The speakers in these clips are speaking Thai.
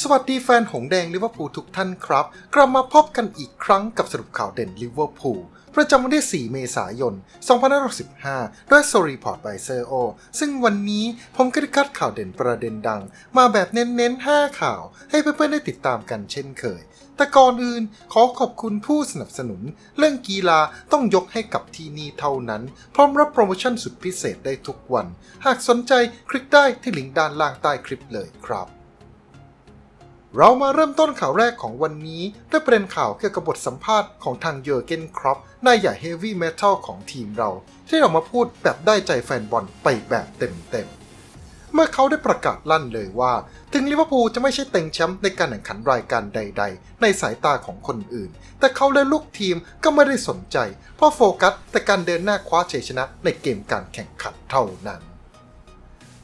สวัสดีแฟนหงแดงลิเวอร์พูลทุกท่านครับ กลับมาพบกันอีกครั้งกับสรุปข่าวเด่นลิเวอร์พูลประจำวันที่ 4 เมษายน 2565 ด้วย s o r e p o r t by s e o ซึ่งวันนี้ผมก็ได้คัดข่าวเด่นประเด็นดัง มาแบบเน้นๆ 5 ข่าว ให้เพื่อนๆ ได้ติดตามกันเช่นเคย แต่ก่อนอื่นขอขอบคุณผู้สนับสนุน เรื่องกีฬาต้องยกให้กับที่นี่เท่านั้น พร้อมรับโปรโมชั่นสุดพิเศษได้ทุกวัน หากสนใจคลิกได้ที่ลิงก์ด้านล่างใต้คลิปเลยครับ เรามาเริ่มต้นข่าวแรกของวันนี้ด้วยประเด็นข่าวเกี่ยวกับบทสัมภาษณ์ของทางเยอร์เกนครอปนายใหญ่เฮฟวี่เมทัลของทีมเรา ที่ออกมาพูดแบบได้ใจแฟนบอลไปแบบเต็มๆ เมื่อเขาได้ประกาศลั่นเลยว่า ถึงลิเวอร์พูลจะไม่ใช่เต็งแชมป์ในการแข่งขันรายการใด ๆ ในสายตาของคนอื่น แต่เขาและลูกทีมก็ไม่ได้สนใจ เพราะโฟกัสแต่การเดินหน้าคว้าชัยชนะในเกมการแข่งขันเท่านั้น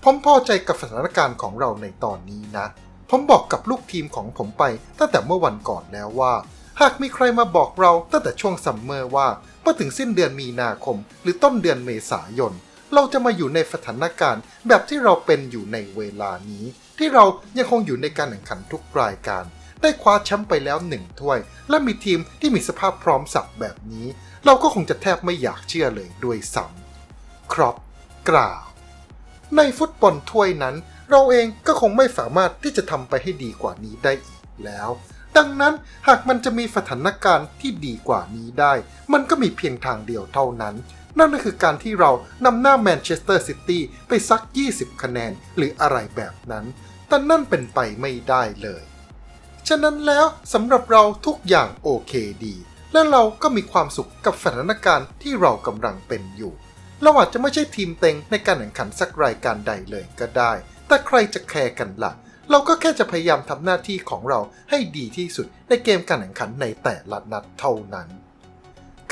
ผมพอใจกับสถานการณ์ของเราในตอนนี้นะ ผมบอกกับลูกทีมของผมไปตั้งแต่เมื่อวันก่อนแล้วว่า หากมีใครมาบอกเราตั้งแต่ช่วงซัมเมอร์ว่าเมื่อถึงสิ้นเดือนมีนาคม หรือต้นเดือนเมษายน เราจะมาอยู่ในสถานการณ์แบบที่เราเป็นอยู่ในเวลานี้ ที่เรายังคงอยู่ในการแข่งขันทุกรายการ ได้คว้าแชมป์ไปแล้วหนึ่งถ้วย และมีทีมที่มีสภาพพร้อมสับแบบนี้ เราก็คงจะแทบไม่อยากเชื่อเลยด้วยซ้ำครอปกล่าวในฟุตบอลถ้วยนั้น เราเองก็คงไม่สามารถที่จะทำไปให้ดีกว่านี้ได้อีกแล้ว ดังนั้นหากมันจะมีสถานการณ์ที่ดีกว่านี้ได้ มันก็มีเพียงทางเดียวเท่านั้น นั่นก็คือการที่เรานำหน้าแมนเชสเตอร์ซิตี้ไปซัก 20 คะแนนหรืออะไรแบบนั้น แต่นั่นเป็นไปไม่ได้เลย ฉะนั้นแล้วสำหรับเราทุกอย่างโอเคดี และเราก็มีความสุขกับสถานการณ์ที่เรากำลังเป็นอยู่เราอาจจะไม่ใช่ทีมเต็งในการแข่งขันสักรายการใดเลยก็ได้ แต่ใครจะแคร์กันล่ะ เราก็แค่จะพยายามทำหน้าที่ของเราให้ดีที่สุดในเกมการแข่งขันในแต่ละนัดเท่านั้น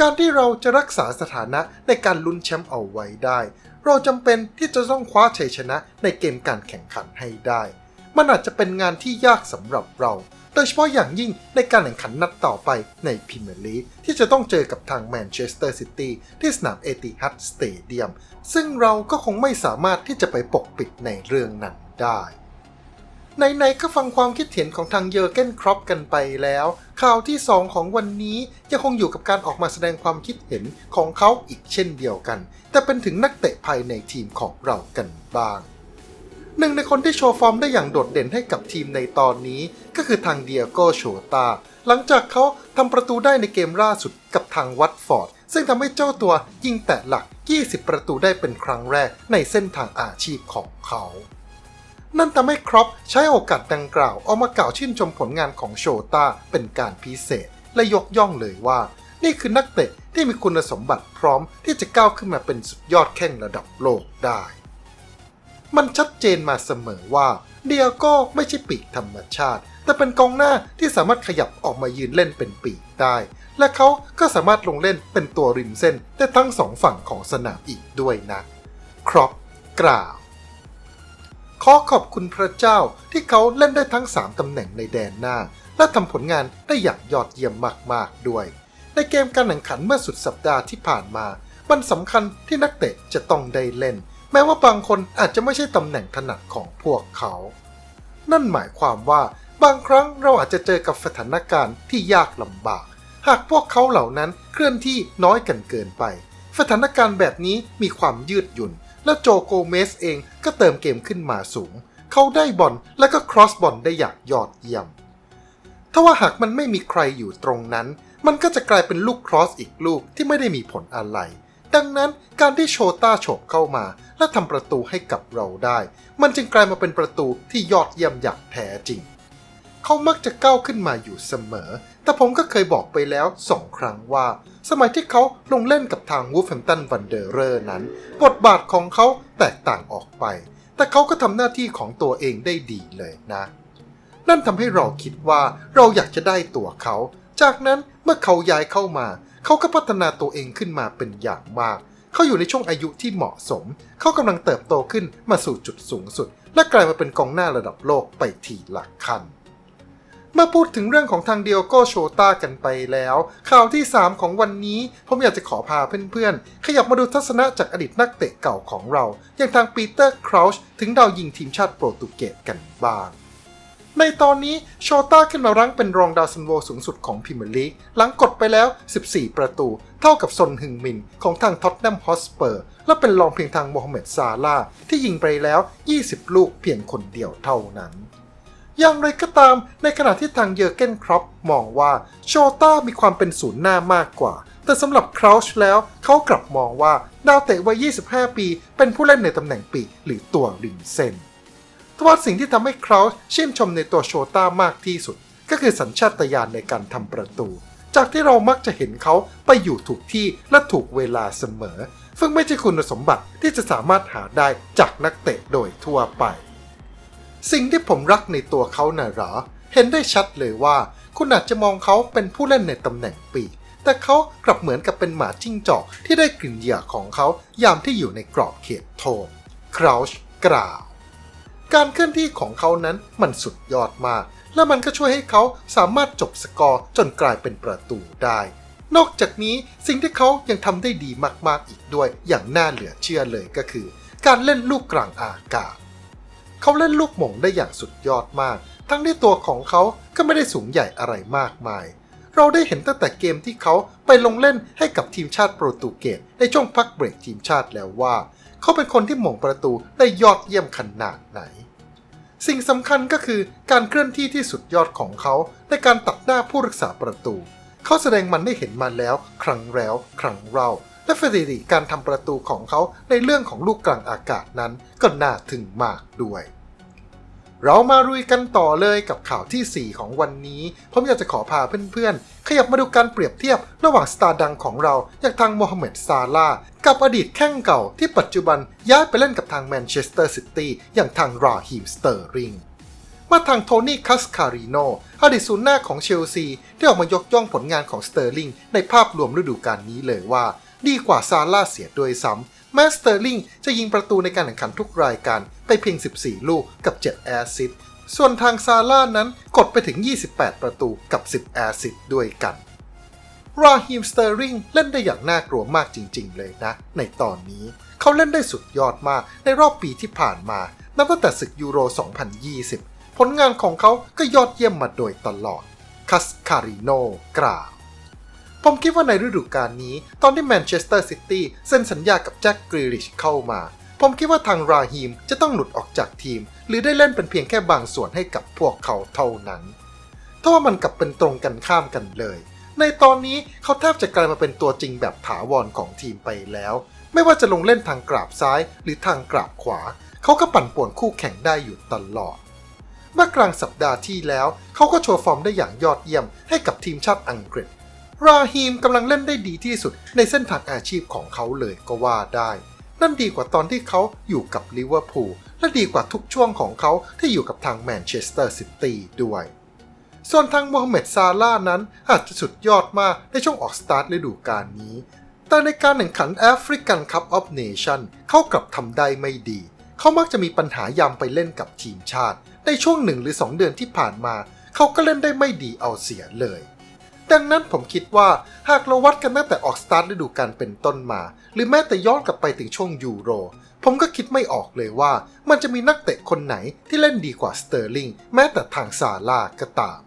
การที่เราจะรักษาสถานะในการลุ้นแชมป์เอาไว้ได้ เราจำเป็นที่จะต้องคว้าชัยชนะในเกมการแข่งขันให้ได้ มันอาจจะเป็นงานที่ยากสำหรับเรา ดยเฉพาะอย่างยิ่งในการแข่งขันนัดต่อไปในพรีเมียร์ลีกที่จะต้องเจอกับทางแมนเชสเตอร์ซิตี้ที่สนามเอติฮัดสเตเดียมซึ่งเราก็คงไม่สามารถที่จะไปปกปิดในเรื่องนั้นได้ไหนๆก็ฟังความคิดเห็นของทางเยอร์เกนครอปกันไปแล้ว ข่าวที่ 2 ของวันนี้ยังคงอยู่กับการออกมาแสดงความคิดเห็นของเขาอีกเช่นเดียวกัน แต่เป็นถึงนักเตะภายในทีมของเรากันบ้าง หนึ่งในคนที่โชว์ฟอร์มได้อย่างโดดเด่นให้กับทีมในตอนนี้ ก็คือทางเดียโกโชตา หลังจากเขาทำประตูได้ในเกมล่าสุดกับทางวัตฟอร์ด ซึ่งทำให้เจ้าตัวยิงแตะหลัก 20 ประตูได้เป็นครั้งแรกในเส้นทางอาชีพของเขา นั่นทำให้ครอปใช้โอกาสดังกล่าวออกมากล่าวชื่นชมผลงานของโชตาเป็นการพิเศษ และยกย่องเลยว่า นี่คือนักเตะที่มีคุณสมบัติพร้อมที่จะก้าวขึ้นมาเป็นสุดยอดแข้งระดับโลกได้ มันชัดเจนมาเสมอว่าเดียโก้ไม่ใช่ปีกธรรมชาติ แต่เป็นกองหน้าที่สามารถขยับออกมายืนเล่นเป็นปีกได้ และเขาก็สามารถลงเล่นเป็นตัวริมเส้นได้ทั้งสองฝั่งของสนามอีกด้วยนะครอปกล่าวขอขอบคุณพระเจ้าที่เขาเล่นได้ทั้ง 3 ตำแหน่งในแดนหน้า และทำผลงานได้อย่างยอดเยี่ยมมาก ๆ ด้วย ในเกมการแข่งขันเมื่อสุดสัปดาห์ที่ผ่านมา มันสำคัญที่นักเตะจะต้องได้เล่น แม้ว่าบางคนอาจจะไม่ใช่ตำแหน่งถนัดของพวกเขา นั่นหมายความว่าบางครั้งเราอาจจะเจอกับสถานการณ์ที่ยากลำบาก หากพวกเขาเหล่านั้นเคลื่อนที่น้อยกันเกินไป สถานการณ์แบบนี้มีความยืดหยุ่น และโจโกเมสเองก็เติมเกมขึ้นมาสูง เขาได้บอลและก็ครอสบอลได้อย่างยอดเยี่ยมถ้าว่าหากมันไม่มีใครอยู่ตรงนั้น มันก็จะกลายเป็นลูกครอสอีกลูกที่ไม่ได้มีผลอะไร ดังนั้นการที่โชต้าโฉบเข้ามา และทำประตูให้กับเราได้ มันจึงกลายมาเป็นประตูที่ยอดเยี่ยมอย่างแท้จริง เขามักจะก้าวขึ้นมาอยู่เสมอ แต่ผมก็เคยบอกไปแล้วสองครั้งว่า สมัยที่เขาลงเล่นกับทางวูฟแฮมตันวันเดอร์เรอร์นั้น บทบาทของเขาแตกต่างออกไป แต่เขาก็ทำหน้าที่ของตัวเองได้ดีเลยนะ นั่นทำให้เราคิดว่าเราอยากจะได้ตัวเขา จากนั้นเมื่อเขาย้ายเข้ามา เขาก็พัฒนาตัวเองขึ้นมาเป็นอย่างมาก เขาอยู่ในช่วงอายุที่เหมาะสม เขากำลังเติบโตขึ้นมาสู่จุดสูงสุด และกลายมาเป็นกองหน้าระดับโลกไปทีละขั้นมาพูดถึงเรื่องของทางเดียโกโชต้ากันไปแล้ว ข่าวที่ 3 ของวันนี้ ผมอยากจะขอพาเพื่อนๆ ขยับมาดูทัศนะจากอดีตนักเตะเก่าของเรา อย่างทางปีเตอร์คราวช์ถึงดาวยิงทีมชาติโปรตุเกสกันบ้าง ในตอนนี้โชต้าขึ้นมารั้งเป็นรองดาวซันโวสูงสุดของพรีเมียร์ลีกหลังกดไปแล้ว 14 ประตู เท่ากับซนฮึงมินของทางท็อตแนมฮอสเปอร์ และเป็นรองเพียงทางโมฮัมเหม็ดซาลาที่ยิงไปแล้ว 20 ลูกเพียงคนเดียวเท่านั้นอย่างไรก็ตามในขณะที่ทางเยอร์เกนครอปมองว่าโชต้ามีความเป็นศูนย์หน้ามากกว่า แต่สำหรับคราวช์แล้วเขากลับมองว่าดาวเตะวัย 25 ปี เป็นผู้เล่นในตำแหน่งปีกหรือตัวริมเส้น ทว่าสิ่งที่ทำให้คราวชื่นชมในตัวโชต้ามากที่สุด ก็คือสัญชาตญาณในการทำประตู จากที่เรามักจะเห็นเขาไปอยู่ถูกที่และถูกเวลาเสมอ ซึ่งไม่ใช่คุณสมบัติที่จะสามารถหาได้จากนักเตะโดยทั่วไป สิ่งที่ผมรักในตัวเขาน่ะเหรอ เห็นได้ชัดเลยว่า คุณอาจจะมองเขาเป็นผู้เล่นในตำแหน่งปีกแต่เขากลับเหมือนกับเป็นหมาจิ้งจอกที่ได้กลิ่นเหยื่อของเขายามที่อยู่ในกรอบเขตโทษคราวช์กล่าว การเคลื่อนที่ของเขานั้นมันสุดยอดมาก และมันก็ช่วยให้เขาสามารถจบสกอร์จนกลายเป็นประตูได้ นอกจากนี้สิ่งที่เขายังทำได้ดีมากๆอีกด้วย อย่างน่าเหลือเชื่อเลยก็คือ การเล่นลูกกลางอากาศ เขาเล่นลูกหม่งได้อย่างสุดยอดมาก ทั้งที่ตัวของเขาก็ไม่ได้สูงใหญ่อะไรมากมายเราได้เห็นตั้งแต่เกมที่เขาไปลงเล่นให้กับทีมชาติโปรตุเกสในช่วงพักเบรกทีมชาติแล้วว่า เขาเป็นคนที่หม่งประตูได้ยอดเยี่ยมขนาดไหน สิ่งสำคัญก็คือการเคลื่อนที่ที่สุดยอดของเขาในการตัดหน้าผู้รักษาประตู เขาแสดงมันได้เห็นมาแล้ว ครั้งแล้ว ครั้งเล่าและสถิติการทำประตูของเขาในเรื่องของลูกกลางอากาศนั้นก็น่าถึงมากด้วย เรามารุยกันต่อเลยกับข่าวที่ 4 ของวันนี้ ผมอยากจะขอพาเพื่อนๆ ขยับมาดูการเปรียบเทียบระหว่างสตาร์ดังของเรา อย่างทางโมฮัมเหม็ดซาลา กับอดีตแข้งเก่าที่ปัจจุบันย้ายไปเล่นกับทางแมนเชสเตอร์ซิตี้อย่างทางราฮีมสเตอร์ริงมาทางโทนี่คัสคาริโนอดีตศูนย์หน้าของเชลซีที่ออกมายกย่องผลงานของสเตอร์ลิงในภาพรวมฤดูกาลนี้เลยว่า ดีกว่าซาร่าเสียด้วยซ้ำ แมสเตอร์ลิงจะยิงประตูในการแข่งขันทุกรายการไปเพียง 14 ลูกกับ 7 แอสซิสต์ส่วนทางซาร่านั้นกดไปถึง 28 ประตูกับ 10 แอสซิสต์ด้วยกัน ราฮิมสเตอร์ริงเล่นได้อย่างน่ากลัวมากจริง ๆ เลยนะ ในตอนนี้เขาเล่นได้สุดยอดมากในรอบปีที่ผ่านมา นับตั้งแต่ศึกยูโร 2020 ผลงานของเขาก็ยอดเยี่ยมมาโดยตลอด คัสคาริโนกล่าว ผมคิดว่าในฤดูกาลนี้ ตอนที่แมนเชสเตอร์ซิตี้เซ็นสัญญากับแจ็คกรีลิชเข้ามา ผมคิดว่าทางราฮีมจะต้องหลุดออกจากทีม หรือได้เล่นเป็นเพียงแค่บางส่วนให้กับพวกเขาเท่านั้นถ้าว่ามันกลับเป็นตรงกันข้ามกันเลย ในตอนนี้เขาแทบจะกลายมาเป็นตัวจริงแบบถาวรของทีมไปแล้ว ไม่ว่าจะลงเล่นทางกราบซ้ายหรือทางกราบขวา เขาก็ปั่นป่วนคู่แข่งได้อยู่ตลอดเมื่อกลางสัปดาห์ที่แล้ว เขาก็โชว์ฟอร์มได้อย่างยอดเยี่ยมให้กับทีมชาติอังกฤษ ราฮีมกำลังเล่นได้ดีที่สุดในเส้นทางอาชีพของเขาเลยก็ว่าได้ นั่นดีกว่าตอนที่เขาอยู่กับลิเวอร์พูลและดีกว่าทุกช่วงของเขาที่อยู่กับทางแมนเชสเตอร์ซิตี้ด้วย ส่วนทางโมฮัมเหม็ดซาลานั้นอาจจะสุดยอดมากในช่วงออกสตาร์ทฤดูกาลนี้ แต่ในการแข่งขันแอฟริกันคัพออฟเนชั่นเขากลับทำได้ไม่ดี เขามักจะมีปัญหายามไปเล่นกับทีมชาติ ในช่วงหนึ่งหรือ 2 เดือนที่ผ่านมา เขาก็เล่นได้ไม่ดีเอาเสียเลย ดังนั้นผมคิดว่าหากเราวัดกันตั้งแต่ออกสตาร์ทฤดูกาลเป็นต้นมา หรือแม้แต่ย้อนกลับไปถึงช่วงยูโร ผมก็คิดไม่ออกเลยว่า มันจะมีนักเตะคนไหนที่เล่นดีกว่าสเตอร์ลิงแม้แต่ทางซาร่าก็ตาม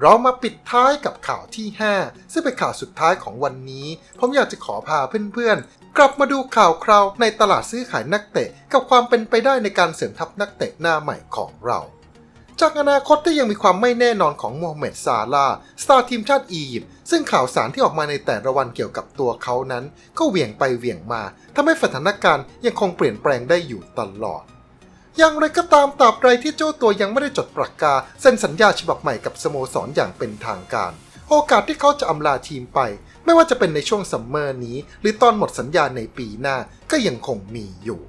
เรามาปิดท้ายกับข่าวที่ 5 ซึ่งเป็นข่าวสุดท้ายของวันนี้ ผมอยากจะขอพาเพื่อนๆ กลับมาดูข่าวคราวในตลาดซื้อขายนักเตะ กับความเป็นไปได้ในการเสริมทัพนักเตะหน้าใหม่ของเรา จากอนาคตที่ยังมีความไม่แน่นอนของโมฮัมเหม็ดซาลาสตาร์ทีมชาติอียิปต์ซึ่งข่าวสารที่ออกมาในแต่ละวันเกี่ยวกับตัวเขานั้น ก็เหวี่ยงไปเหวี่ยงมาทำให้สถานการณ์ยังคงเปลี่ยนแปลงได้อยู่ตลอด อย่างไรก็ตามตราบใดที่เจ้าตัวยังไม่ได้จดประกาเซ็นสัญญาฉบับใหม่กับสโมสรอย่างเป็นทางการ โอกาสที่เขาจะอำลาทีมไป ไม่ว่าจะเป็นในช่วงซัมเมอร์นี้ หรือตอนหมดสัญญาในปีหน้าก็ยังคงมีอยู่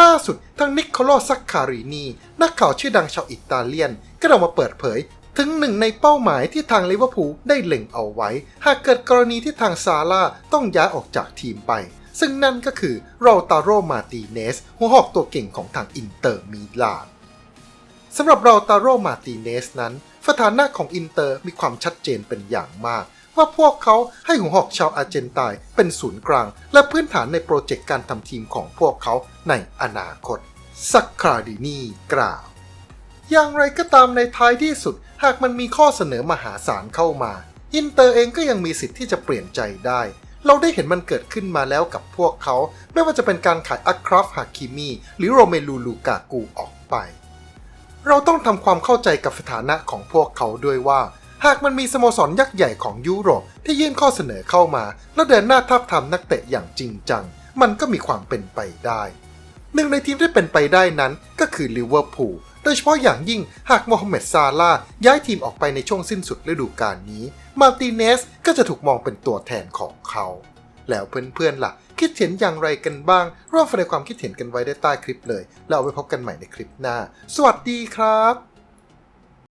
ล่าสุดทางนิโคโลซักคารินีนักข่าวชื่อดังชาวอิตาเลียน ก็ออกมาเปิดเผย ถึงหนึ่งในเป้าหมายที่ทางลิเวอร์พูลได้เล็งเอาไว้ หากเกิดกรณีที่ทางซาร่าต้องย้ายออกจากทีมไป ซึ่งนั่นก็คือโรตาโรมาติเนส หัวหอกตัวเก่งของทางอินเตอร์มิลานสำหรับราตาโรมาติเนสนั้นสถานะของอินเตอร์มีความชัดเจนเป็นอย่างมาก ว่าพวกเขาให้หัวหอกชาวอาร์เจนไตน์เป็นศูนย์กลาง และพื้นฐานในโปรเจกต์การทำทีมของพวกเขาในอนาคตซักคราดินีกล่าว อย่างไรก็ตามในท้ายที่สุด หากมันมีข้อเสนอมหาศาลเข้ามา อินเตอร์เองก็ยังมีสิทธิ์ที่จะเปลี่ยนใจได้ เราได้เห็นมันเกิดขึ้นมาแล้วกับพวกเขา ไม่ว่าจะเป็นการขายอัคราฟฮาคิมีหรือโรเมลูลูกากูออกไป เราต้องทำความเข้าใจกับสถานะของพวกเขาด้วยว่า หากมันมีสโมสรยักษ์ใหญ่ของยุโรปที่ยื่นข้อเสนอเข้ามา และเดินหน้าทับทามนักเตะอย่างจริงจัง มันก็มีความเป็นไปได้ หนึ่งในทีมที่เป็นไปได้นั้นก็คือลิเวอร์พูลโดยเฉพาะอย่างยิ่งหากโมฮัมเหม็ดซาลาห์ย้ายทีมออกไปในช่วงสิ้นสุดฤดูกาลนี้ มาร์ติเนสก็จะถูกมองเป็นตัวแทนของเขา แล้วเพื่อนๆล่ะ คิดเห็นอย่างไรกันบ้าง ร่วมแสดงความคิดเห็นกันไว้ได้ใต้คลิปเลย แล้วเอาไว้พบกันใหม่ในคลิปหน้า สวัสดีครับ